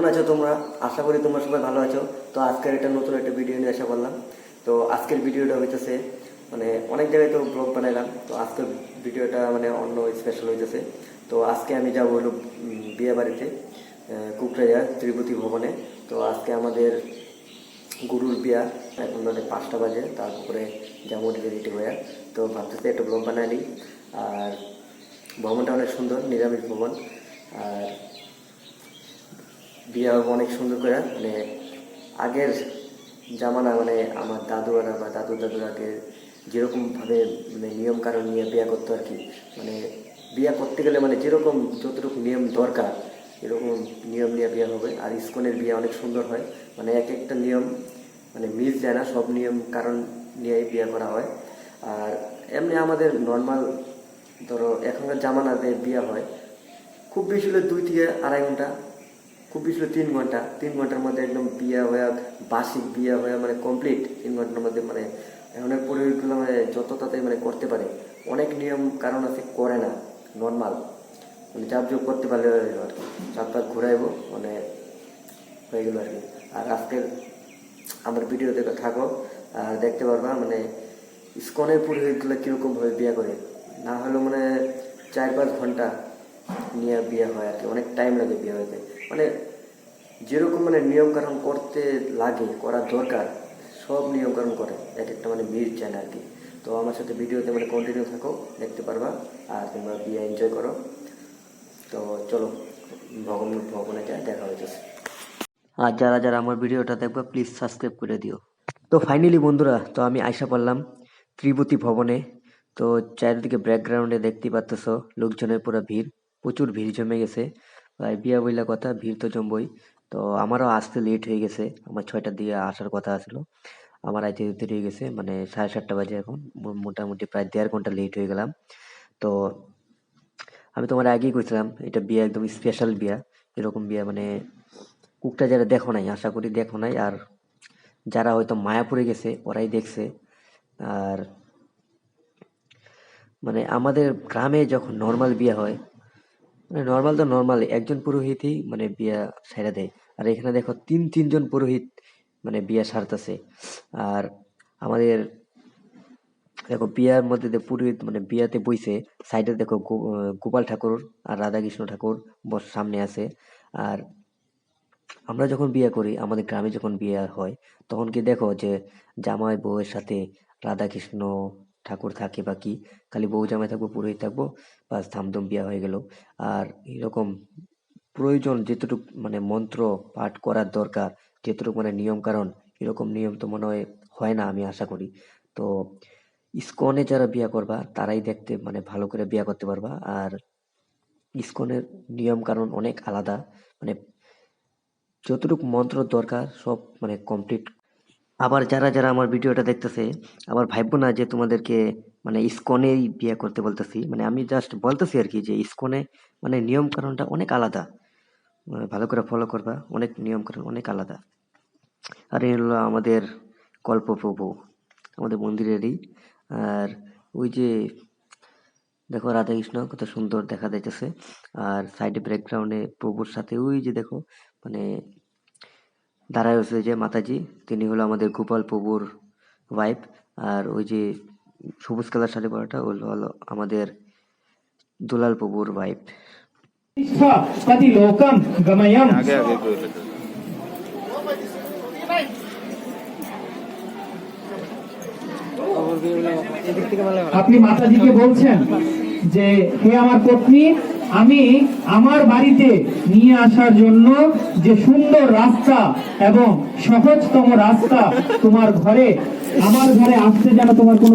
কেমন আছো তোমরা? আশা করি তোমরা সবাই ভালো আছো। তো আজকের একটা নতুন একটা ভিডিও নিয়ে আসা করলাম। তো আজকের ভিডিওটা হইতেছে মানে অনেক জায়গায় তো ব্লগ বানাইলাম, তো আজকের ভিডিওটা মানে অন্য স্পেশাল হইতেছে। তো আজকে আমি যাব হলো বিয়ে বাড়িতে কুকরাইয়া ত্রিপতি ভবনে। তো আজকে আমাদের গুরুর বিয়া, এখন মানে পাঁচটা বাজে, তারপরে যাব রেডি হয়ে। তো ভাবতেছি একটা ব্লগ বানালি আর ভবনটা অনেক সুন্দর, নিরামিষ ভবন। আর বিয়ে অনেক সুন্দর করে মানে আগের জামানা মানে আমার দাদুরা বা দাদু দাদুর আগে যেরকমভাবে মানে নিয়ম কারণ নিয়ে বিয়ে করতো আর কি মানে বিয়ে করতে গেলে মানে যেরকম যতটুকু নিয়ম দরকার, এরকম নিয়ম নিয়ে বিয়ে হবে। আর ইস্কনের বিয়ে অনেক সুন্দর হয় মানে এক একটা নিয়ম মানে মিস যায় না, সব নিয়ম কারণ নিয়ে বিয়ে করা হয়। আর এমনি আমাদের নর্মাল ধরো এখনকার জামানাতে বিয়ে হয়, খুব বেশি হলে দুই থেকে আড়াই ঘণ্টা খুব বেশি তিন ঘণ্টা। তিন ঘণ্টার মধ্যে একদম বিয়ে হয়ে, বার্ষিক বিয়ে হয়ে মানে কমপ্লিট তিন ঘণ্টার মধ্যে মানে এখন পরিবারগুলো মানে যত তাড়াতাড়ি মানে করতে পারে। অনেক নিয়ম, কারণ আছে, করে না নর্মাল মানে চাপ যোগ করতে পারলে আর কি। চাপ পাক ঘুরাইবো মানে হয়ে গেলো আর কি। আর আজকের আমার ভিডিও দেখে থাকো, আর দেখতে পারবা মানে ইস্কনের পুরোহিতগুলো কীরকমভাবে বিয়ে করে। না হলেও মানে চার পাঁচ ঘণ্টা নিয়ে বিয়ে হয় আর কি। অনেক টাইম লাগে বিয়ে হইতে মানে যেরকম মানে নিয়মকানুন করতে লাগে করা দরকার, সব নিয়মকানুন করে। এক একটা মানে মিল চায় আর কি। তো আমার সাথে ভিডিওতে মানে কন্টিনিউ থাকো, দেখতে পারবা, আর তোমরা বিয়ে এনজয় করো। তো চলো, ভগবান ভগবানে যা দেখা হয়েছে আর যারা যারা আমার ভিডিওটা দেখবা প্লিজ সাবস্ক্রাইব করে দিও। তো ফাইনালি বন্ধুরা, তো আমি আয়সা পারলাম ত্রিপতি ভবনে। তো চারিদিকে ব্যাকগ্রাউন্ডে দেখতে পাচ্ছ লোকজনের পুরো ভিড়, প্রচুর ভিড় জমে গেছে। প্রায় বিয়া বইলা কথা ভিড় তো জমবই। তো আমারও আসতে লেট হয়ে গেছে। আমার ছয়টার দিকে আসার কথা আসলো আমার আইতে দেরি হয়ে গেছে। মানে সাড়ে সাতটা বাজে এখন। মোটামুটি প্রায় দেড় ঘণ্টা লেট হয়ে গেলাম। তো আমি তোমার আগেই কইছিলাম, এটা বিয়া একদম স্পেশাল বিয়া। এরকম বিয়া মানে কুকটা যারা দেখো নাই, আশা করি দেখো নাই। আর যারা হয়তো মায়াপুরে গেছে, ওরাই দেখছে। আর মানে আমাদের গ্রামে যখন নর্মাল বিয়ে হয় মানে নর্মাল তো নর্মাল একজন পুরোহিতই মানে বিয়া সাইরা দেয়। আর এখানে দেখো তিন, তিনজন পুরোহিত মানে বিয়া সারতেছে। আর আমাদের দেখো বিয়ার মধ্যে পুরোহিত মানে বিয়াতে বইছে, সাইডে দেখো গোপাল ঠাকুর আর রাধাকৃষ্ণ ঠাকুর বস সামনে আছে। আর আমরা যখন বিয়ে করি, আমাদের গ্রামে যখন বিয়ে হয়, তখন কি দেখো যে জামাই বউয়ের সাথে রাধাকৃষ্ণ ঠাকুর থাকে বা কি, খালি বউ জামাই থাকব, পুরোহিত থাকব, বাস ধামধুম বিয়া হয়ে গেল। আর এরকম প্রয়োজন যেতটুকু মানে মন্ত্র পাঠ করার দরকার, যেতটুকু মানে নিয়ম কারণ, এরকম নিয়ম তো মনে হয় হয় না আমি আশা করি। তো ইস্কনে যারা বিয়া করবা, তারাই দেখতে মানে ভালো করে বিয়া করতে পারবা। আর ইস্কনের নিয়ম কারণ অনেক আলাদা মানে যতটুকু মন্ত্র দরকার, সব মানে কমপ্লিট আবার যারা যারা আমার ভিডিওটা দেখতেছে, আবার ভাববো না যে তোমাদেরকে মানে ইস্কনেই বিয়ে করতে বলতেছি। মানে আমি জাস্ট বলতেছি আর কি যে ইস্কনে মানে নিয়ম কারণটা অনেক আলাদা। ভালো করে ফলো করবা, অনেক নিয়ম কারণ অনেক আলাদা। আর এই হলো আমাদের কল্পপ্রভু, আমাদের মন্দিরেরই। আর ওই যে দেখো রাধাকৃষ্ণ কত সুন্দর দেখা যাইতেছে। আর সাইডে ব্যাকগ্রাউন্ডে প্রভুর সাথে ওই যে দেখো মানে দাঁড়ায় বসে যে মাতাজি, তিনি হলো আমাদের গোপাল প্রভুর ওয়াইফ আর ওই যে সবুজ কালার শাড়ি পরাটা ওই হলো আমাদের দুলাল প্রভুর ওয়াইফ আপনি মাতাজিকে বলছেন যে, হে আমার পত্নী আমি আমার বাড়িতে নিয়ে আসার জন্য যে সুন্দর রাস্তা এবং সহজতম রাস্তা তোমার ঘরে, আমার ঘরে আসতে যেন তোমার কোনো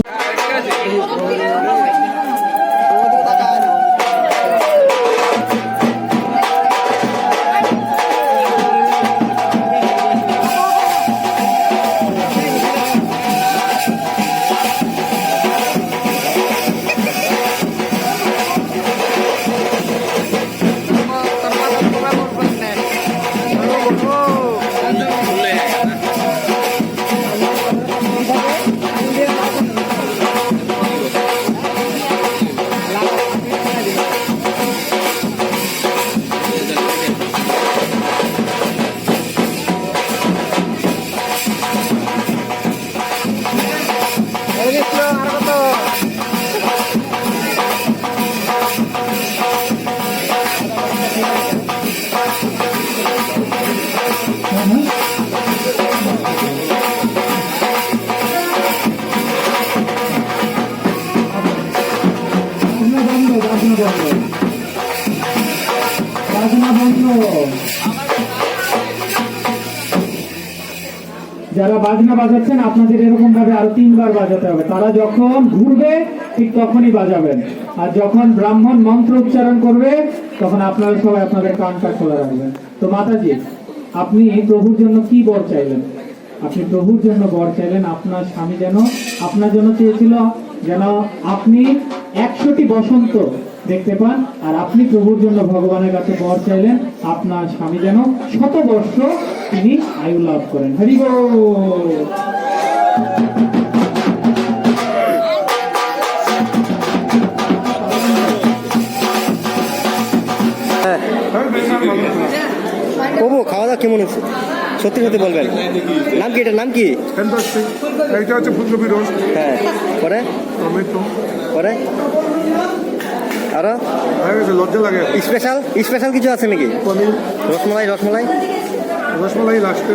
যারা বাজনা বাজাচ্ছেন, আপনাদের এরকম ভাবে আরও তিনবার বাজাতে হবে। তারা যখন ঘুরবে, ঠিক তখনই বাজাবেন। আর যখন ব্রাহ্মণ মন্ত্র উচ্চারণ করবে, তখন আপনারা সবাই আপনাদের কানটা খোলা রাখবেন। তো মাতাজি, আপনি প্রভুর জন্য কি বর চাইলেন? আপনি প্রভুর জন্য বর চাইলেন, আপনার স্বামী যেন, আপনার জন্য চেয়েছিল যেন আপনি একশোটি বসন্ত দেখতে পান। আর আপনি প্রভুর জন্য ভগবানের কাছে বর চাইলেন আপনার স্বামী যেন শত বর্ষ তিনি আয়ু লাভ করেন। হরি। প্রভু খাওয়া দাওয়া কেমন হচ্ছে সত্যি সত্যি বলবেন। নাম কি এটার নাম কি? এইটা হচ্ছে ফুলকপি রোস্ট। হ্যাঁ। পরে? টমেটো। পরে? আরও? লজ্জা লাগে। স্পেশাল স্পেশাল কিছু আছে নাকি? রসমলাই রসমলাই? রসমালাই লাস্টে